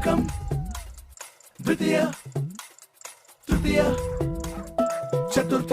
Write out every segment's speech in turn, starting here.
एकम द्वितीय तृतीय चतुर्थ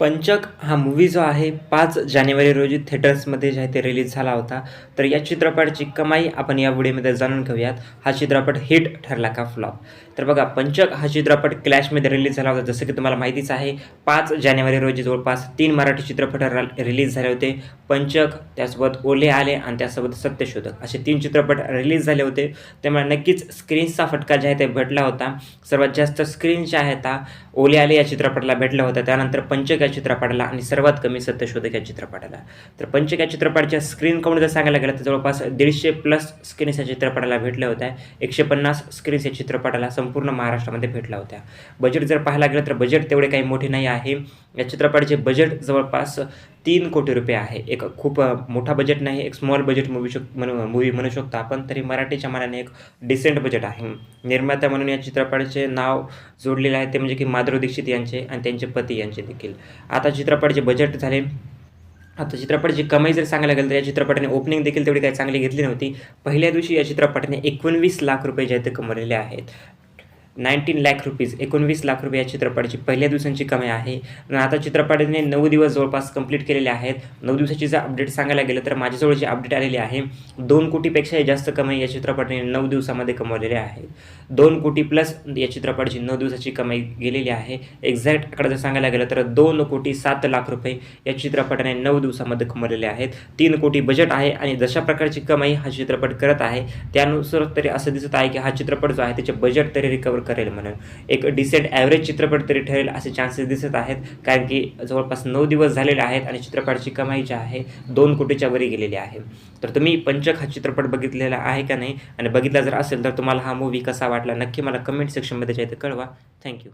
पंचक हा मूवी जो आहे पाच जानेवारी रोजी थिएटर्समध्ये जे आहे ते रिलीज झाला होता. तर या चित्रपटाची कमाई आपण या व्हिडिओमध्ये जाणून घेऊयात. हा चित्रपट हिट ठरला का फ्लॉप तर बघा पंचक हा चित्रपट क्लॅशमध्ये रिलीज झाला होता. जसं की तुम्हाला माहितीच आहे पाच जानेवारी रोजी जवळपास तीन मराठी चित्रपट रिलीज झाले होते. पंचक त्यासोबत ओले आले आणि त्यासोबत सत्यशोधक असे तीन चित्रपट रिलीज झाले होते. त्यामुळे नक्कीच स्क्रीन्सचा फटका जे आहे ते भेटला होता. सर्वात जास्त स्क्रीन जे आहेत ओले आले या चित्रपटाला भेटला होता. त्यानंतर पंचक या चित्रपटाला आणि सर्वात कमी सत्यशोधक या चित्रपटाला. तर पंचक या चित्रपटाच्या स्क्रीन काउंट जर सांगायला गेलं तर जवळपास दीडशे प्लस स्क्रीन्स या चित्रपटाला भेटल्या होत्या. एकशे पन्नास स्क्रीन्स या चित्रपटाला संपूर्ण महाराष्ट्रामध्ये भेटल्या होत्या. बजेट जर पाहायला गेलं तर बजेट तेवढे काही मोठे नाही आहे. या चित्रपटाचे बजेट जवळपास तीन कोटी रुपये आहे. एक खूप मोठा बजेट नाही एक स्मॉल बजेट मूवी शक म्हणू मूवी म्हणू शकतो आपण तरी मराठीच्या मानाने एक डिसेंट बजेट आहे. निर्माता म्हणून या चित्रपटाचे नाव जोडलेले आहे ते म्हणजे की माधुरी दीक्षित यांचे आणि त्यांचे पती यांचे देखील. आता चित्रपटाचे बजेट झाले आता चित्रपटाची कमाई जर सांगायला गेलं तर या चित्रपटाने ओपनिंग देखील तेवढी काही चांगली घेतली नव्हती. पहिल्या दिवशी या चित्रपटाने एकोणवीस लाख रुपये जे आहेत ते कमवलेले आहेत. नाईन्टीन लॅक रुपीज एकोणवीस लाख रुपये या चित्रपटाची पहिल्या दिवसांची कमाई आहे. आता चित्रपटाने नऊ दिवस जवळपास कंप्लीट केलेले आहेत. नऊ दिवसाची जर अपडेट सांगायला गेलं तर माझ्याजवळ जे अपडेट आलेली आहे दोन कोटीपेक्षाही जास्त कमाई या चित्रपटाने नऊ दिवसामध्ये कमवलेली आहे. दोन कोटी प्लस या चित्रपटाची नऊ दिवसाची कमाई गेलेली आहे. एक्झॅक्ट आकडा जर सांगायला गेलं तर दोन कोटी सात लाख रुपये या चित्रपटाने नऊ दिवसामध्ये कमवलेले आहेत. तीन कोटी बजेट आहे आणि जशा प्रकारची कमाई हा चित्रपट करत आहे त्यानुसार तरी असं दिसत आहे की हा चित्रपट जो आहे त्याचे बजेट तरी रिकवर करेल म्हणून. एक डिसेंट ॲव्हरेज चित्रपट तरी ठरेल असे चान्सेस दिसत आहेत. कारण की जवळपास नऊ दिवस झालेले आहेत आणि चित्रपटाची कमाई जी आहे दोन कोटीच्या वरी गेलेली आहे. तर तुम्ही पंचक हा चित्रपट बघितलेला आहे का नाही? आणि बघितला जर असेल तर तुम्हाला हा मूवी कसा वाटला? नक्की मला कमेंट सेक्शनमध्ये जायचं आहे कळवा थँक्यू